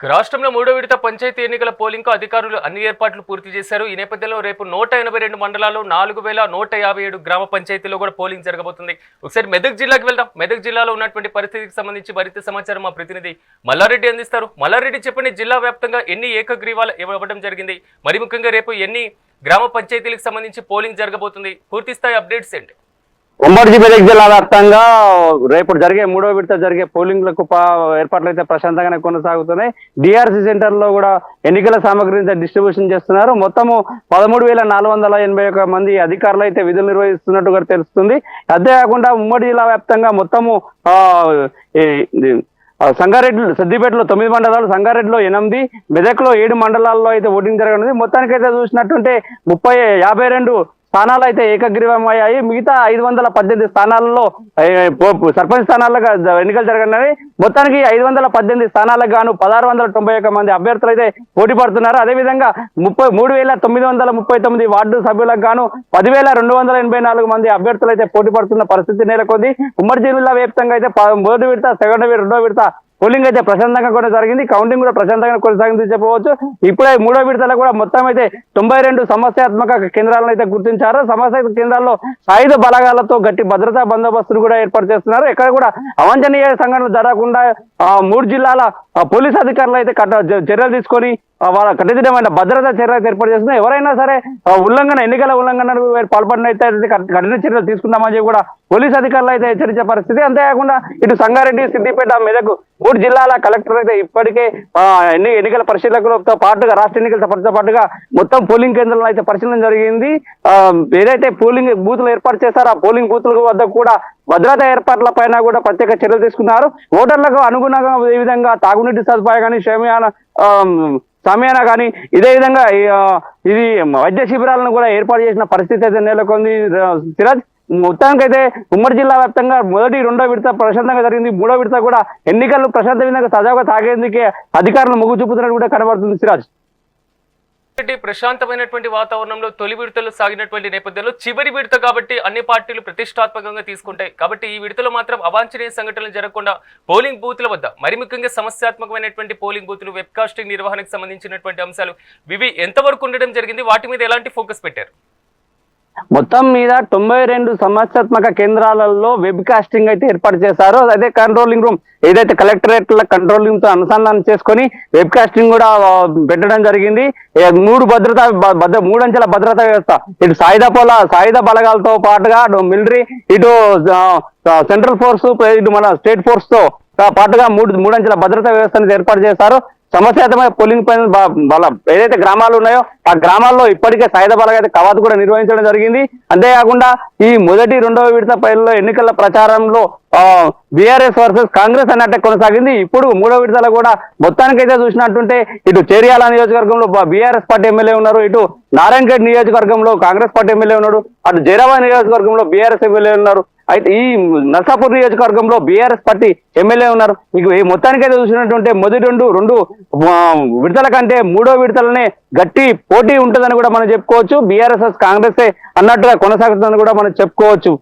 రాష్ట్రంలో మూడో విడత పంచాయతీ ఎన్నికల పోలింగ్కు అధికారులు అన్ని ఏర్పాట్లు పూర్తి చేశారు. ఈ నేపథ్యంలో రేపు నూట ఎనభై రెండు మండలాల్లో నాలుగు వేల నూట యాభై ఏడు గ్రామ పంచాయతీలో కూడా పోలింగ్ జరగబోతుంది. ఒకసారి మెదక్ జిల్లాకి వెళ్దాం. మెదక్ జిల్లాలో ఉన్నటువంటి పరిస్థితికి సంబంధించి మరింత సమాచారం మా ప్రతినిధి మల్లారెడ్డి అందిస్తారు. మల్లారెడ్డి చెప్పండి జిల్లా వ్యాప్తంగా ఎన్ని ఏకగ్రీవాలు ఇవ్వడం జరిగింది. మరి ముఖ్యంగా రేపు ఎన్ని గ్రామ పంచాయతీలకు సంబంధించి పోలింగ్ జరగబోతుంది. పూర్తి స్థాయి అప్డేట్స్ ఏంటి? ఉమ్మడి మెదక్ జిల్లా వ్యాప్తంగా రేపు జరిగే మూడో విడత జరిగే పోలింగ్లకు ఏర్పాట్లు అయితే ప్రశాంతంగానే కొనసాగుతున్నాయి. డిఆర్సీ సెంటర్లో కూడా ఎన్నికల సామగ్రిని డిస్ట్రిబ్యూషన్ చేస్తున్నారు. మొత్తము పదమూడు వేల నాలుగు వందల ఎనభై ఒక మంది అధికారులు అయితే విధులు నిర్వహిస్తున్నట్టుగా తెలుస్తుంది. అంతేకాకుండా ఉమ్మడి జిల్లా వ్యాప్తంగా మొత్తము ఆ, సంగారెడ్డి సిద్దిపేటలో తొమ్మిది మండలాలు సంగారెడ్డిలో ఎనిమిది మెదక్లో ఏడు మండలాల్లో అయితే ఓటింగ్ జరగనుంది. మొత్తానికైతే చూసినట్టుంటే ముప్పై యాభై రెండు స్థానాలు అయితే ఏకగ్రీవం అయ్యాయి మిగతా ఐదు వందల పద్దెనిమిది స్థానాలలో సర్పంచ్ స్థానాలకు ఎన్నికలు జరగనున్నాయి. మొత్తానికి ఐదు వందల పద్దెనిమిది స్థానాలకు గాను పదహారు వందల తొంభై ఒక్క మంది అభ్యర్థులు అయితే పోటీ పడుతున్నారు. అదేవిధంగా ముప్పై మూడు వేల తొమ్మిది వందల ముప్పై తొమ్మిది వార్డు సభ్యులకు గాను పదివేల రెండు వందల ఎనభై నాలుగు మంది అభ్యర్థులు అయితే పోటీ పడుతున్న పరిస్థితి నెలకొంది. ఉమ్మడి జిల్లా వ్యాప్తంగా అయితే మొదటి విడత సెకండ్ విడత రెండో విడత పోలింగ్ అయితే ప్రశాంతంగా కొనసాగింది కౌంటింగ్ కూడా ప్రశాంతంగా కొనసాగింది చెప్పవచ్చు. ఇప్పుడే మూడో విడతలో కూడా మొత్తం అయితే తొంభై రెండు సమస్యాత్మక కేంద్రాలను అయితే గుర్తించారు. సమస్య కేంద్రాల్లో సాయుధ బలగాలతో గట్టి భద్రతా బందోబస్తును కూడా ఏర్పాటు చేస్తున్నారు. ఎక్కడ కూడా అవాంఛనీయ సంఘటనలు జరగకుండా ఆ, మూడు జిల్లాల పోలీస్ అధికారులు అయితే కట్ట చర్యలు తీసుకొని వాళ్ళ కఠినమైన భద్రతా చర్యలు ఏర్పాటు చేస్తున్నా ఎవరైనా సరే ఉల్లంఘన ఎన్నికల ఉల్లంఘన పాల్పడినైతే కఠిన చర్యలు తీసుకుందామని చెప్పి కూడా పోలీస్ అధికారులు అయితే హెచ్చరించే పరిస్థితి. అంతేకాకుండా ఇటు సంగారెడ్డి సిద్దిపేట మెదక్ మూడు జిల్లాల కలెక్టర్ అయితే ఇప్పటికే ఎన్ని ఎన్నికల పరిశీలకులతో పాటుగా రాష్ట్ర ఎన్నికల పాటుగా మొత్తం పోలింగ్ కేంద్రాలను అయితే పరిశీలన జరిగింది. ఏదైతే పోలింగ్ బూత్లు ఏర్పాటు చేశారో ఆ పోలింగ్ బూత్ల వద్ద కూడా భద్రతా ఏర్పాట్ల పైన కూడా ప్రత్యేక చర్యలు తీసుకున్నారు. ఓటర్లకు అనుగుణంగా ఈ విధంగా తాగునీటి సదుపాయం కానీ క్షేమయాన సమయాన కానీ ఇదే విధంగా ఇది వైద్య శిబిరాలను కూడా ఏర్పాటు చేసిన పరిస్థితి అయితే నెలకొంది. సిరాజ్ మొత్తానికైతే ఉమ్మడి జిల్లా వ్యాప్తంగా మొదటి రెండో విడత ప్రశాంతంగా జరిగింది. మూడో విడత కూడా ఎన్నికలు ప్రశాంత విధంగా సజావుగా సాగేందుకే అధికారులు మొగ్గు చూపుతున్నట్టు కూడా కనబడుతుంది సిరాజ్. రెడ్డి ప్రశాంతమైనటువంటి వాతావరణంలో తొలి విడతలు సాగినటువంటి నేపథ్యంలో చివరి విడత కాబట్టి అన్ని పార్టీలు ప్రతిష్టాత్మకంగా తీసుకుంటాయి. కాబట్టి ఈ విడతలో మాత్రం అవాంఛనీయ సంఘటనలు జరగకుండా పోలింగ్ బూత్ల వద్ద మరి ముఖ్యంగా సమస్యాత్మకమైనటువంటి పోలింగ్ బూత్లు వెబ్కాస్టింగ్ నిర్వహణకు సంబంధించినటువంటి అంశాలు ఇవి ఎంతవరకు ఉండడం జరిగింది వాటి మీద ఎలాంటి ఫోకస్ పెట్టారు? మొత్తం మీద తొంభై రెండు సమస్యాత్మక కేంద్రాలలో వెబ్ కాస్టింగ్ అయితే ఏర్పాటు చేశారు. అదే కంట్రోలింగ్ రూమ్ ఏదైతే కలెక్టరేట్ కంట్రోలింగ్తో అనుసంధానం చేసుకొని వెబ్ కాస్టింగ్ కూడా పెట్టడం జరిగింది. మూడు భద్రతా భద్ర మూడంచెల భద్రతా వ్యవస్థ. ఇటు సాయుధ పొల సాయుధ బలగాలతో పాటుగా మిలిటరీ ఇటు సెంట్రల్ ఫోర్స్ ఇటు మన స్టేట్ ఫోర్స్తో పాటుగా మూడు మూడంచెల భద్రతా వ్యవస్థను ఏర్పాటు చేశారు. సమస్యాతమైన పోలింగ్ పైన వాళ్ళ ఏదైతే గ్రామాలు ఉన్నాయో ఆ గ్రామాల్లో ఇప్పటికే సాయుధ బలగా అయితే కవాతు కూడా నిర్వహించడం జరిగింది. అంతేకాకుండా ఈ మొదటి రెండవ విడత పైలలో ఎన్నికల ప్రచారంలో బీఆర్ఎస్ వర్సెస్ కాంగ్రెస్ అన్నట్టే కొనసాగింది. ఇప్పుడు మూడో విడతలో కూడా మొత్తానికైతే చూసినట్టుంటే ఇటు చేరియాల నియోజకవర్గంలో బీఆర్ఎస్ పార్టీ ఎమ్మెల్యే ఉన్నారు. ఇటు నారాయణగఢ్ నియోజకవర్గంలో కాంగ్రెస్ పార్టీ ఎమ్మెల్యే ఉన్నాడు. అటు జైరాబాద్ నియోజకవర్గంలో బీఆర్ఎస్ ఎమ్మెల్యే ఉన్నారు. అయితే ఈ నర్సాపూర్ నియోజకవర్గంలో బీఆర్ఎస్ పార్టీ ఎమ్మెల్యే ఉన్నారు. మీకు ఈ మొత్తానికైతే చూసినట్టుంటే మొదటి రెండు రెండు విడతల కంటే మూడో విడతలనే గట్టి పోటీ ఉంటుందని కూడా మనం చెప్పుకోవచ్చు. బీఆర్ఎస్ కాంగ్రెస్ అన్నట్టుగా కొనసాగుతుందని కూడా మనం చెప్పుకోవచ్చు.